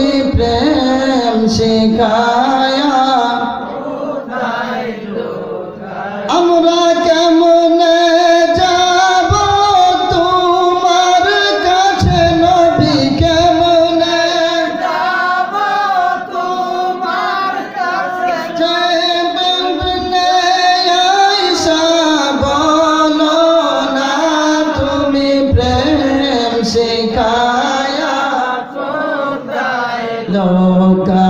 তুমি প্রেম শিখায়া। আমরা লোকাইলা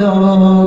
শিখায়া লোকাইলা